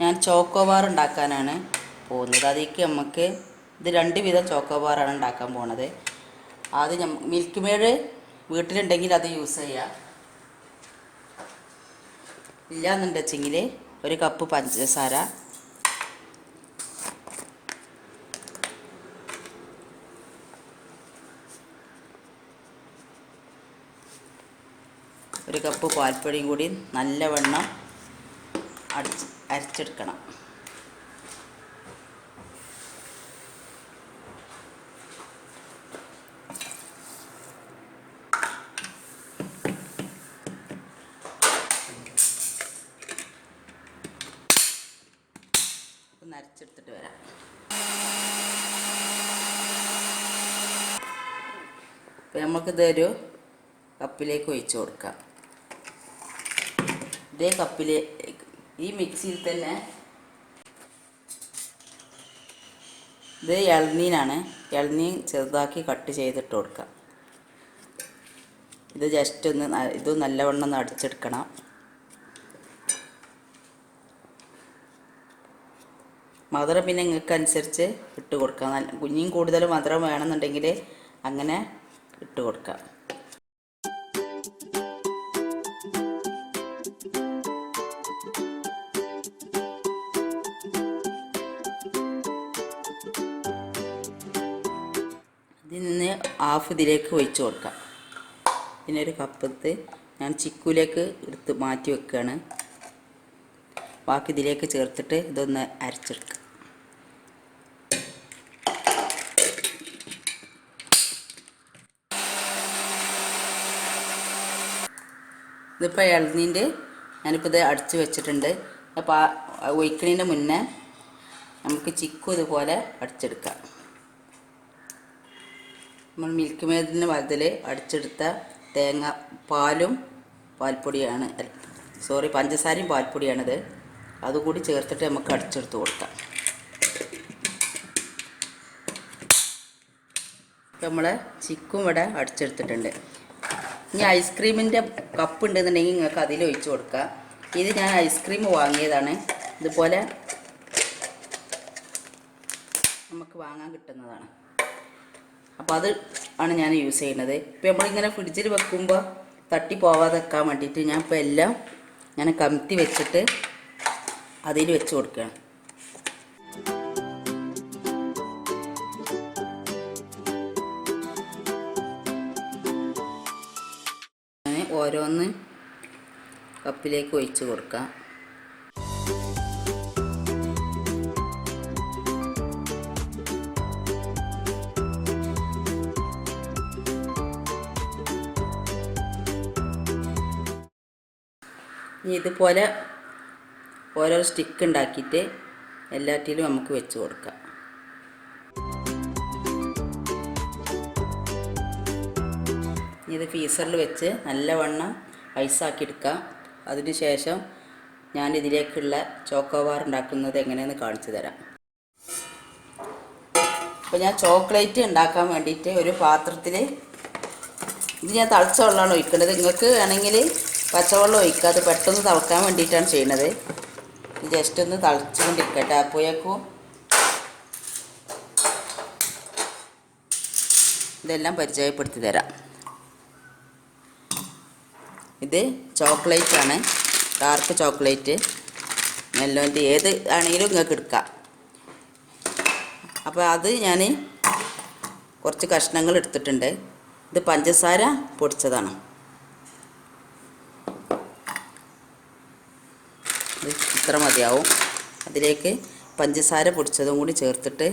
ഞാൻ ചോക്കോബാർ ഉണ്ടാക്കാനാണ് പോകുന്നത്. അതിലേക്ക് നമുക്ക് ഇത് രണ്ട് വിധം ചോക്കോബാറാണ് ഉണ്ടാക്കാൻ പോണത്. അത് മിൽക്ക് മേഡ് വീട്ടിലുണ്ടെങ്കിൽ അത് യൂസ് ചെയ്യാം. ഇല്ലാന്നുണ്ടെച്ചെങ്കിൽ ഒരു കപ്പ് പഞ്ചസാര. ഒരു കപ്പ് പാൽപ്പൊടിയും കൂടി നല്ലവണ്ണം അടിച്ച് അരച്ചെടുക്കണം. ഒന്ന് അരച്ചെടുത്തിട്ട് വരാം. അപ്പം നമുക്കിതൊരു കപ്പിലേക്ക് ഒഴിച്ചു കൊടുക്കാം. ഇതേ കപ്പിൽ ഈ മിക്സിയിൽ തന്നെ ഇത് ഇളനീനാണ് ഇളനീൻ ചെറുതാക്കി കട്ട് ചെയ്തിട്ട് കൊടുക്കാം ഇത് ജസ്റ്റ് ഒന്ന് ഇത് നല്ലവണ്ണം ഒന്ന് അടിച്ചെടുക്കണം. മധുരം പിന്നെ നിങ്ങൾക്ക് അനുസരിച്ച് ഇട്ട് കൊടുക്കാം. കുഞ്ഞിയും കൂടുതൽ മധുരം വേണമെന്നുണ്ടെങ്കിൽ അങ്ങനെ ഇട്ട് കൊടുക്കാം. ഹാഫ് ഇതിലേക്ക് ഒഴിച്ച് കൊടുക്കാം. പിന്നെ ഒരു കപ്പത്ത് ഞാൻ ചിക്കുലേക്ക് എടുത്ത് മാറ്റി വെക്കുകയാണ് ബാക്കി ഇതിലേക്ക് ചേർത്തിട്ട് ഇതൊന്ന് അരച്ചെടുക്കുക ഇതിപ്പോൾ ഇളനീന്റെ ഞാനിപ്പോൾ ഇത് അടിച്ച് വെച്ചിട്ടുണ്ട്. അപ്പോൾ ഒഴിക്കണതിന്റെ മുന്നേ നമുക്ക് ചിക്കു ഇതുപോലെ അടിച്ചെടുക്കാം. നമ്മൾ മിൽക്ക് മേദിന് പകരത്തിൽ അടിച്ചെടുത്ത തേങ്ങ പാലും പാൽപ്പൊടിയാണ്. സോറി പഞ്ചസാരയും പാൽപ്പൊടിയാണിത്. അതുകൂടി ചേർത്തിട്ട് നമുക്ക് അടിച്ചെടുത്ത് കൊടുക്കാം. നമ്മൾ ചിക്കും ഇവിടെ അടിച്ചെടുത്തിട്ടുണ്ട്. ഇനി ഐസ്ക്രീമിന്റെ കപ്പ് ഉണ്ടെന്നുണ്ടെങ്കിൽ നിങ്ങൾക്ക് അതിൽ ഒഴിച്ചു കൊടുക്കാം. ഇത് ഞാൻ ഐസ്ക്രീം വാങ്ങിയതാണ്. ഇതുപോലെ നമുക്ക് വാങ്ങാൻ കിട്ടുന്നതാണ്. അപ്പോൾ അത് ആണ് ഞാൻ യൂസ് ചെയ്യുന്നത്. ഇപ്പോൾ നമ്മളിങ്ങനെ ഫ്രിഡ്ജിൽ വെക്കുമ്പോൾ തട്ടി പോവാതെ വെക്കാൻ വേണ്ടിയിട്ട് ഞാൻ ഇപ്പോൾ എല്ലാം ഞാൻ കമത്തി വെച്ചിട്ട് അതിൽ വെച്ച് കൊടുക്കുകയാണ്. ഓരോന്ന് കപ്പിലേക്ക് ഒഴിച്ച് കൊടുക്കാം. ഇനി ഇതുപോലെ ഓരോ സ്റ്റിക്ക് ഉണ്ടാക്കിയിട്ട് എല്ലാറ്റിലും നമുക്ക് വെച്ച് കൊടുക്കാം. ഇനി ഇത് ഫീസറിൽ വെച്ച് നല്ലവണ്ണം ഐസാക്കി എടുക്കാം. അതിനുശേഷം ഞാൻ ഇതിലേക്കുള്ള ചോക്കോബാർ ഉണ്ടാക്കുന്നത് എങ്ങനെയെന്ന് കാണിച്ചു തരാം. അപ്പോൾ ഞാൻ ചോക്ലേറ്റ് ഉണ്ടാക്കാൻ വേണ്ടിയിട്ട് ഒരു പാത്രത്തിൽ ഇത് ഞാൻ തളിച്ച വെള്ളമാണ് ഒഴിക്കേണ്ടത്. നിങ്ങൾക്ക് വേണമെങ്കിൽ പച്ചവെള്ളം ഒഴിക്കുക. അത് പെട്ടെന്ന് തിളക്കാൻ വേണ്ടിയിട്ടാണ് ചെയ്യുന്നത് ജസ്റ്റ് ഒന്ന് തിളച്ചുകൊണ്ടിരിക്കട്ടെ. അപ്പോഴേക്കും ഇതെല്ലാം പരിചയപ്പെടുത്തി തരാം. ഇത് ചോക്ലേറ്റ് ആണ്. ഡാർക്ക് ചോക്ലേറ്റ് മെല്ലോന്റെ ഏത് ആണെങ്കിലും നിങ്ങൾക്ക് എടുക്കാം. അപ്പോൾ അത് ഞാൻ കുറച്ച് കഷ്ണങ്ങൾ എടുത്തിട്ടുണ്ട്. ഇത് പഞ്ചസാര പൊടിച്ചതാണ്. ഇത് ഇത്ര മതിയാവും. അതിലേക്ക് പഞ്ചസാര പൊടിച്ചതും കൂടി ചേർത്തിട്ട്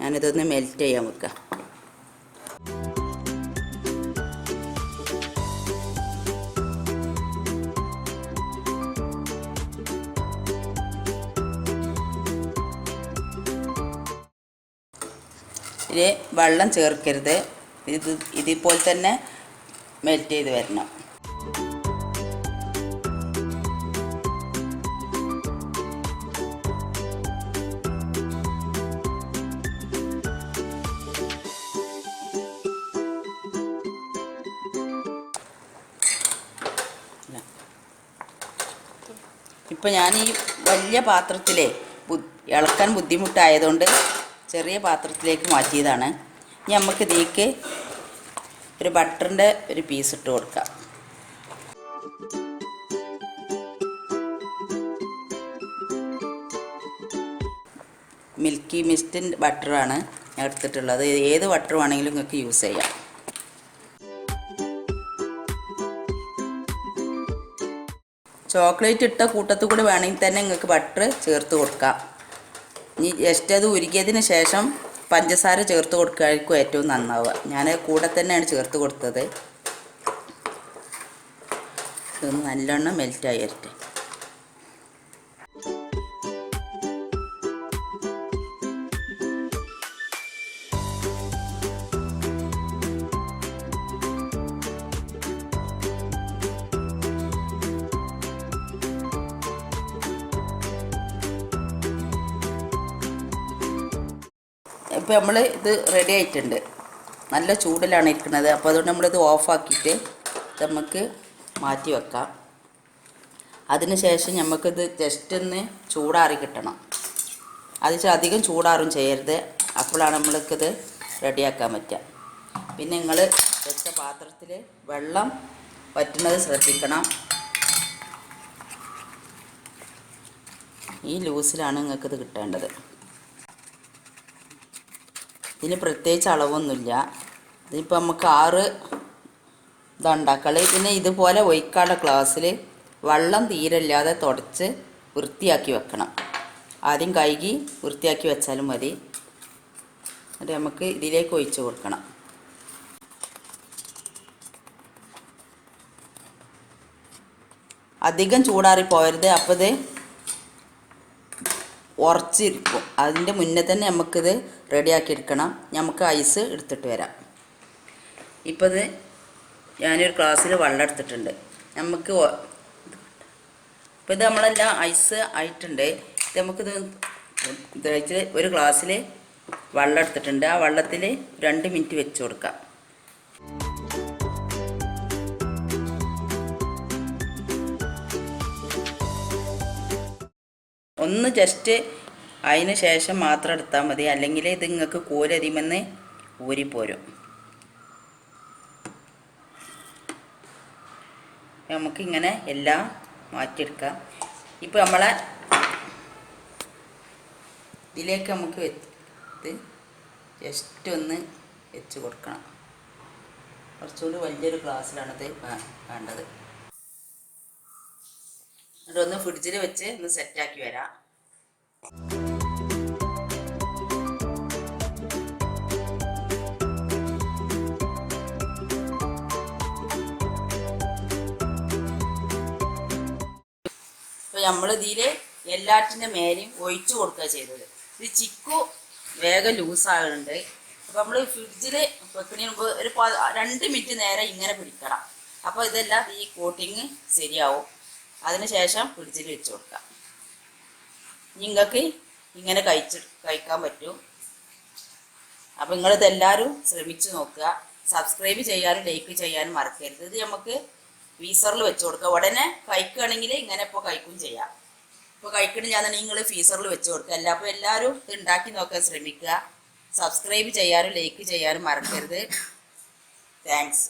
ഞാനിതൊന്ന് മെൽറ്റ് ചെയ്യാൻ വെക്കാം. ഇതിൽ വെള്ളം ചേർക്കരുത്. ഇത് ഇതേപോലെ തന്നെ മെൽറ്റ് ചെയ്ത് വരണം. ഇപ്പം ഞാൻ ഈ വലിയ പാത്രത്തിലെ ഇളക്കാൻ ബുദ്ധിമുട്ടായതുകൊണ്ട് ചെറിയ പാത്രത്തിലേക്ക് മാറ്റിയതാണ്. ഇനി നമുക്ക് ഇതിലേക്ക് ഒരു ബട്ടറിന്റെ ഒരു പീസ് ഇട്ട് കൊടുക്കാം. മിൽക്കി മിസ്റ്റിന്റെ ബട്ടറാണ് എടുത്തിട്ടുള്ളത്. ഏത് ബട്ടർ വേണമെങ്കിലും നിങ്ങൾക്ക് യൂസ് ചെയ്യാം. ചോക്ലേറ്റ് ഇട്ട കൂട്ടത്തിൽ കൂടി വേണമെങ്കിൽ തന്നെ നിങ്ങൾക്ക് ബട്ടർ ചേർത്ത് കൊടുക്കാം. ഇനി ജസ്റ്റ് അത് ഉരുകിയതിന് ശേഷം പഞ്ചസാര ചേർത്ത് കൊടുക്കുകയായിരിക്കും ഏറ്റവും നന്നാവുക. ഞാൻ കൂടെ തന്നെയാണ് ചേർത്ത് കൊടുത്തത്. ഇതൊന്ന് നല്ലോണം മെൽറ്റായി വരട്ടെ. ഇപ്പോൾ നമ്മൾ ഇത് റെഡി ആയിട്ടുണ്ട്. നല്ല ചൂടിലാണ് ഇരിക്കുന്നത്. അപ്പോൾ അതുകൊണ്ട് നമ്മളിത് ഓഫാക്കിയിട്ട് നമുക്ക് മാറ്റി വെക്കാം. അതിനുശേഷം നമുക്കിത് ജസ്റ്റ് ഒന്ന് ചൂടാറി കിട്ടണം. അത് അധികം ചൂടാറും ചെയ്യരുത്. അപ്പോഴാണ് നമ്മൾക്കിത് റെഡിയാക്കാൻ പറ്റുക. പിന്നെ നിങ്ങൾ വെച്ച പാത്രത്തിൽ വെള്ളം വറ്റുന്നത് ശ്രദ്ധിക്കണം. ഈ ലൂസിലാണ് നിങ്ങൾക്കിത് കിട്ടേണ്ടത്. ഇതിന് പ്രത്യേകിച്ച് അളവൊന്നുമില്ല. ഇതിപ്പോൾ നമുക്ക് ആറ് ഇതുണ്ടാക്കൾ പിന്നെ ഇതുപോലെ ഒഴിക്കാനുള്ള ഗ്ലാസ്സിൽ വെള്ളം തീരല്ലാതെ തുടച്ച് വൃത്തിയാക്കി വെക്കണം. ആദ്യം കഴുകി വൃത്തിയാക്കി വെച്ചാലും മതി. എന്നിട്ട് നമുക്ക് ഇതിലേക്ക് ഒഴിച്ച് കൊടുക്കണം. അധികം ചൂടാറി പോകരുത് അപ്പോൾ ഇത് ഉറച്ചിരിക്കും. അതിന്റെ മുന്നേ തന്നെ നമുക്കിത് റെഡിയാക്കി എടുക്കണം നമുക്ക് ഐസ് എടുത്തിട്ട് വരാം. ഇപ്പോൾ ഇത് ഞാനൊരു ഗ്ലാസ്സിൽ വെള്ളം എടുത്തിട്ടുണ്ട്. നമുക്ക് ഇപ്പോൾ ഇത് നമ്മളെല്ലാം ഐസ് ആയിട്ടുണ്ട്. ഇത് നമുക്കിത് ഒരു ഗ്ലാസ്സിൽ വെള്ളം എടുത്തിട്ടുണ്ട്. ആ വെള്ളത്തിൽ രണ്ട് മിനിറ്റ് വെച്ച് കൊടുക്കാം. ഒന്ന് ജസ്റ്റ് അതിന് ശേഷം മാത്രം എടുത്താൽ മതി. അല്ലെങ്കിൽ ഇത് നിങ്ങൾക്ക് കോലരിമെന്ന് ഊരിപ്പോരും നമുക്കിങ്ങനെ എല്ലാം മാറ്റിയെടുക്കാം. ഇപ്പോൾ നമ്മളെ ഇതിലേക്ക് നമുക്ക് വെച്ച് ജസ്റ്റ് ഒന്ന് വെച്ച് കൊടുക്കണം. കുറച്ചുകൂടി വലിയൊരു ഗ്ലാസ്സിലാണത് വേണ്ടത്. എന്നിട്ടൊന്ന് ഫ്രിഡ്ജിൽ വെച്ച് ഒന്ന് സെറ്റാക്കി വരാം. നമ്മൾ ഇതിൽ എല്ലാറ്റിന്റെ മേലെയും ഒഴിച്ചു കൊടുക്കുക ചെയ്തത്. ഇത് ചിക്കു വേഗം ലൂസാകുന്നുണ്ട് അപ്പോൾ നമ്മൾ ഫ്രിഡ്ജിൽ വെക്കുന്നതിന് മുമ്പ് ഒരു രണ്ട് മിനിറ്റ് നേരം ഇങ്ങനെ പിടിക്കണം. അപ്പോൾ ഇതെല്ലാം ഈ കോട്ടിങ് ശരിയാവും. അതിനുശേഷം ഫ്രിഡ്ജിൽ വെച്ച് കൊടുക്കാം. നിങ്ങൾക്ക് ഇങ്ങനെ കഴിച്ച് കഴിക്കാൻ പറ്റും. അപ്പോൾ നിങ്ങളിതെല്ലാവരും ശ്രമിച്ചു നോക്കുക. സബ്സ്ക്രൈബ് ചെയ്യാനും ലൈക്ക് ചെയ്യാനും മറക്കരുത്. ഇത് നമുക്ക് ഫീസറിൽ വെച്ച് കൊടുക്കുക ഉടനെ കഴിക്കുകയാണെങ്കിൽ ഇങ്ങനെ ഇപ്പോൾ കഴിക്കും ചെയ്യാം. ഇപ്പോൾ കഴിക്കണില്ലാന്നുണ്ടെങ്കിൽ നിങ്ങൾ ഫീസറിൽ വെച്ച് കൊടുക്കുക. അല്ല അപ്പോൾ എല്ലാവരും ഇത് ഉണ്ടാക്കി നോക്കാൻ ശ്രമിക്കുക. സബ്സ്ക്രൈബ് ചെയ്യാനും ലൈക്ക് ചെയ്യാനും മറക്കരുത്. താങ്ക്സ്